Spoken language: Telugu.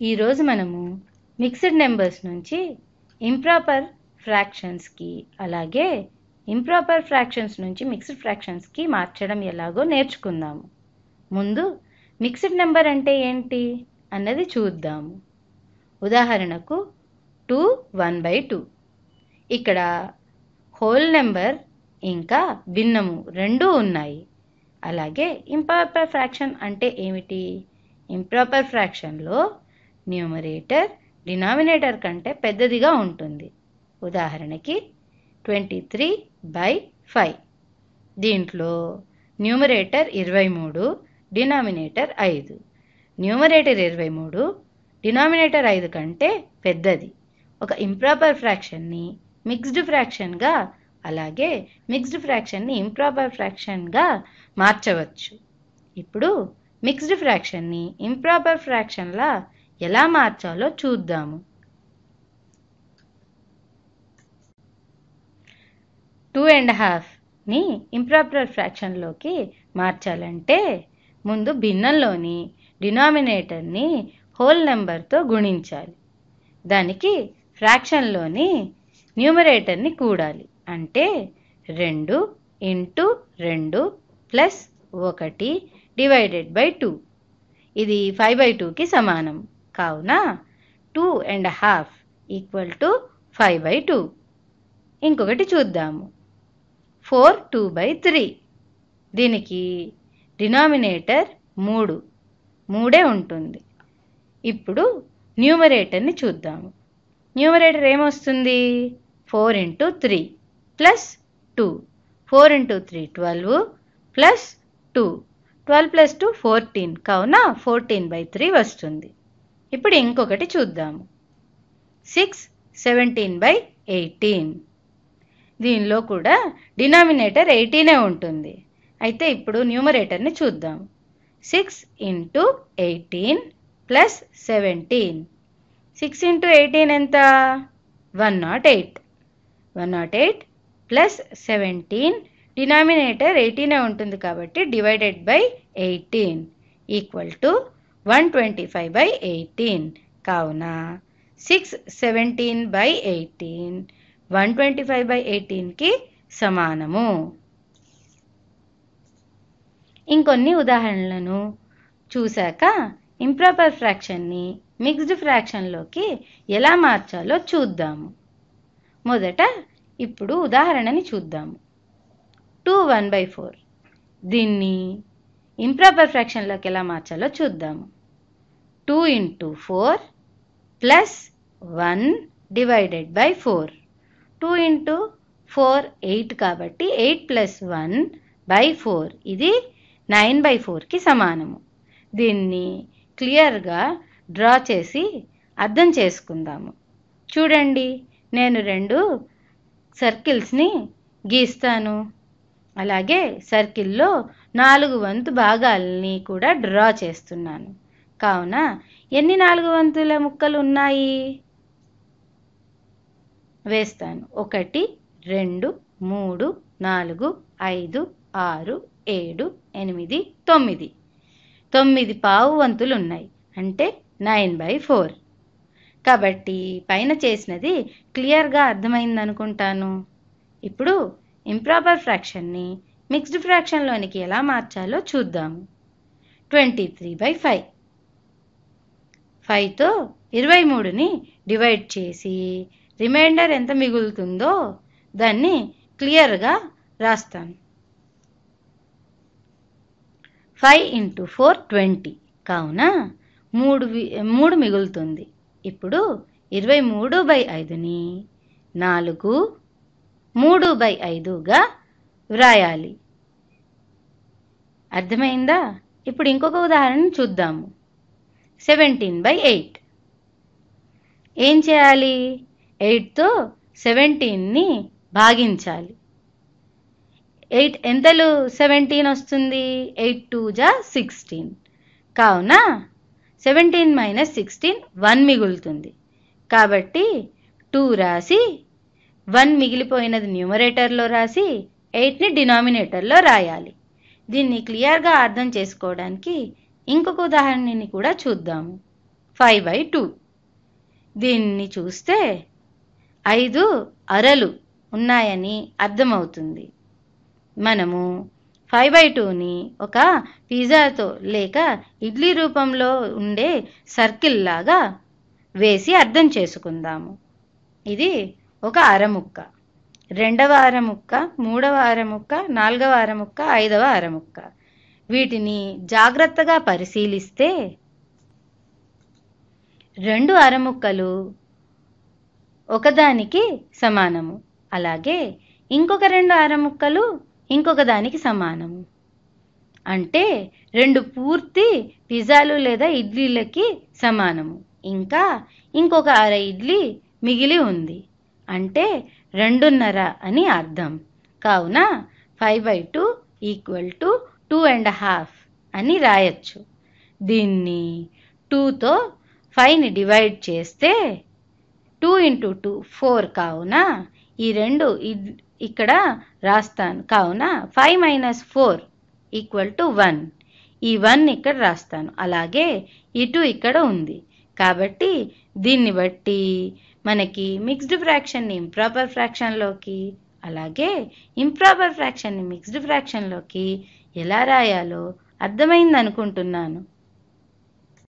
ఈరోజు మనము మిక్స్డ్ నెంబర్స్ నుంచి ఇంప్రాపర్ ఫ్రాక్షన్స్కి అలాగే ఇంప్రాపర్ ఫ్రాక్షన్స్ నుంచి మిక్స్డ్ ఫ్రాక్షన్స్కి మార్చడం ఎలాగో నేర్చుకుందాము. ముందు మిక్స్డ్ నెంబర్ అంటే ఏంటి అన్నది చూద్దాము. ఉదాహరణకు టూ వన్ బై టూ ఇక్కడ హోల్ నెంబర్ ఇంకా భిన్నము రెండూ ఉన్నాయి. అలాగే ఇంప్రాపర్ ఫ్రాక్షన్ అంటే ఏమిటి? ఇంప్రాపర్ ఫ్రాక్షన్లో న్యూమరేటర్ డినామినేటర్ కంటే పెద్దదిగా ఉంటుంది. ఉదాహరణకి ట్వంటీ త్రీ బై ఫైవ్. దీంట్లో న్యూమరేటర్ ఇరవై మూడు డినామినేటర్ ఐదు. న్యూమరేటర్ ఇరవై మూడు డినామినేటర్ ఐదు కంటే పెద్దది. ఒక ఇంప్రాపర్ ఫ్రాక్షన్ని మిక్స్డ్ ఫ్రాక్షన్గా అలాగే మిక్స్డ్ ఫ్రాక్షన్ని ఇంప్రాపర్ ఫ్రాక్షన్గా మార్చవచ్చు. ఇప్పుడు మిక్స్డ్ ఫ్రాక్షన్ని ఇంప్రాపర్ ఫ్రాక్షన్లా ఎలా మార్చాలో చూద్దాము. టూ అండ్ హాఫ్ని ఇంప్రాపర్ ఫ్రాక్షన్లోకి మార్చాలంటే ముందు భిన్నంలోని డినామినేటర్ని హోల్ నెంబర్తో గుణించాలి. దానికి ఫ్రాక్షన్లోని న్యూమరేటర్ని కూడాలి. అంటే రెండు ఇంటూ రెండు ప్లస్ ఒకటి డివైడెడ్ బై టూ. ఇది ఫైవ్ బై టూకి సమానం. కావున two and half equal to five by two. ఇంకొకటి చూద్దాము. Four two by three. దీనికి డినామినేటర్ మూడు. మూడే ఉంటుంది. ఇప్పుడు న్యూమరేటర్ని చూద్దాము. న్యూమరేటర్ ఏమొస్తుంది? Four into three plus two. Four into three twelve plus two. Twelve plus two fourteen. కావున ఫోర్టీన్ బై త్రీ వస్తుంది. ఇప్పుడు ఇంకొకటి చూద్దాము. సిక్స్ సెవెంటీన్ బై ఎయిటీన్ దీనిలో కూడా డినామినేటర్ ఎయిటీనే ఉంటుంది. అయితే ఇప్పుడు న్యూమరేటర్ని చూద్దాం. Six into eighteen plus seventeen six into eighteen ఎంత? One nought eight one nought eight plus seventeen denominator ఎయిటీనే ఉంటుంది కాబట్టి divided by eighteen equal to one twenty five by eighteen కావున six seventeen by eighteen one twenty five by ఎయిటీన్కి సమానము. ఇంకొన్ని ఉదాహరణలను చూశాక ఇంప్రాపర్ ఫ్రాక్షన్ని మిక్స్డ్ ఫ్రాక్షన్లోకి ఎలా మార్చాలో చూద్దాము. మొదట ఇప్పుడు ఉదాహరణని చూద్దాము. టూ వన్ బై ఫోర్ దీన్ని ఇంప్రాపర్ ఫ్రాక్షన్లోకి ఎలా మార్చాలో చూద్దాము. Two into four plus one divided by four two into four eight కాబట్టి eight plus one by four ఇది నైన్ బై ఫోర్కి సమానము. దీన్ని క్లియర్గా డ్రా చేసి అర్థం చేసుకుందాము. చూడండి నేను రెండు సర్కిల్స్ని గీస్తాను. అలాగే సర్కిల్లో నాలుగు వంతు భాగాల్ని కూడా డ్రా చేస్తున్నాను. కావున ఎన్ని నాలుగు వంతుల ముక్కలు ఉన్నాయి వేస్తాను. ఒకటి రెండు మూడు నాలుగు ఐదు ఆరు ఏడు ఎనిమిది తొమ్మిది. తొమ్మిది పావు వంతులు ఉన్నాయి అంటే నైన్ బై ఫోర్. కాబట్టి పైన చేసినది క్లియర్గా అర్థమైంది అనుకుంటాను ఇప్పుడు ఇంప్రాపర్ ఫ్రాక్షన్ని మిక్స్డ్ ఫ్రాక్షన్లోనికి ఎలా మార్చాలో చూద్దాము. Twenty three by five. ఫైవ్తో ఇరవై మూడుని డివైడ్ చేసి రిమైండర్ ఎంత మిగులుతుందో దాన్ని క్లియర్గా రాస్తాను. ఫైవ్ ఇంటూ ఫోర్ ట్వంటీ కావున మూడు మూడు మిగులుతుంది. ఇప్పుడు ఇరవై మూడు బై ఐదుని నాలుగు మూడు బై ఐదుగా వ్రాయాలి. అర్థమైందా? ఇప్పుడు ఇంకొక ఉదాహరణ చూద్దాము. సెవెంటీన్ బై ఎయిట్ ఏం చేయాలి? ఎయిట్తో సెవెంటీన్ని భాగించాలి. ఎయిట్ ఎంతలు? సెవెంటీన్ వస్తుంది. ఎయిట్ టూ జా సిక్స్టీన్ కావున సెవెంటీన్ మైనస్ సిక్స్టీన్ వన్ మిగులుతుంది. కాబట్టి టూ రాసి వన్ మిగిలిపోయినది న్యూమరేటర్లో రాసి ఎయిట్ని డినామినేటర్లో రాయాలి. దీన్ని క్లియర్గా అర్థం చేసుకోవడానికి ఇంకొక ఉదాహరణని కూడా చూద్దాము. Five by two. దీన్ని చూస్తే ఐదు అరలు ఉన్నాయని అర్థమవుతుంది. మనము ఫైవ్ బై టూని ఒక పిజ్జాతో లేక ఇడ్లీ రూపంలో ఉండే సర్కిల్ లాగా వేసి అర్థం చేసుకుందాము. ఇది ఒక అరముక్క. రెండవ అరముక్క మూడవ అరముక్క నాలుగవ అరముక్క ఐదవ అరముక్క. వీటిని జాగ్రత్తగా పరిశీలిస్తే రెండు అరముక్కలు ఒకదానికి సమానము. అలాగే ఇంకొక రెండు అరముక్కలు ఇంకొక దానికి సమానము. అంటే రెండు పూర్తి పిజ్జాలు లేదా ఇడ్లీలకి సమానము. ఇంకా ఇంకొక అర ఇడ్లీ మిగిలి ఉంది. అంటే రెండున్నర అని అర్థం. కావున five by two equal to two and half అని రాయొచ్చు. దీన్ని టూతో ఫైవ్ని డివైడ్ చేస్తే టూ ఇంటూ టూ ఫోర్ కావున ఈ రెండు ఇక్కడ రాస్తాను. కావున five minus four equal to one. ఈ వన్ ఇక్కడ రాస్తాను. అలాగే ఈ టూ ఇక్కడ ఉంది. కాబట్టి దీన్ని బట్టి మనకి మిక్స్డ్ ఫ్రాక్షన్ని ఇంప్రాపర్ ఫ్రాక్షన్లోకి అలాగే ఇంప్రాపర్ ఫ్రాక్షన్ని మిక్స్డ్ ఫ్రాక్షన్లోకి ఎలా రాయాలో అర్థమైంది అనుకుంటున్నాను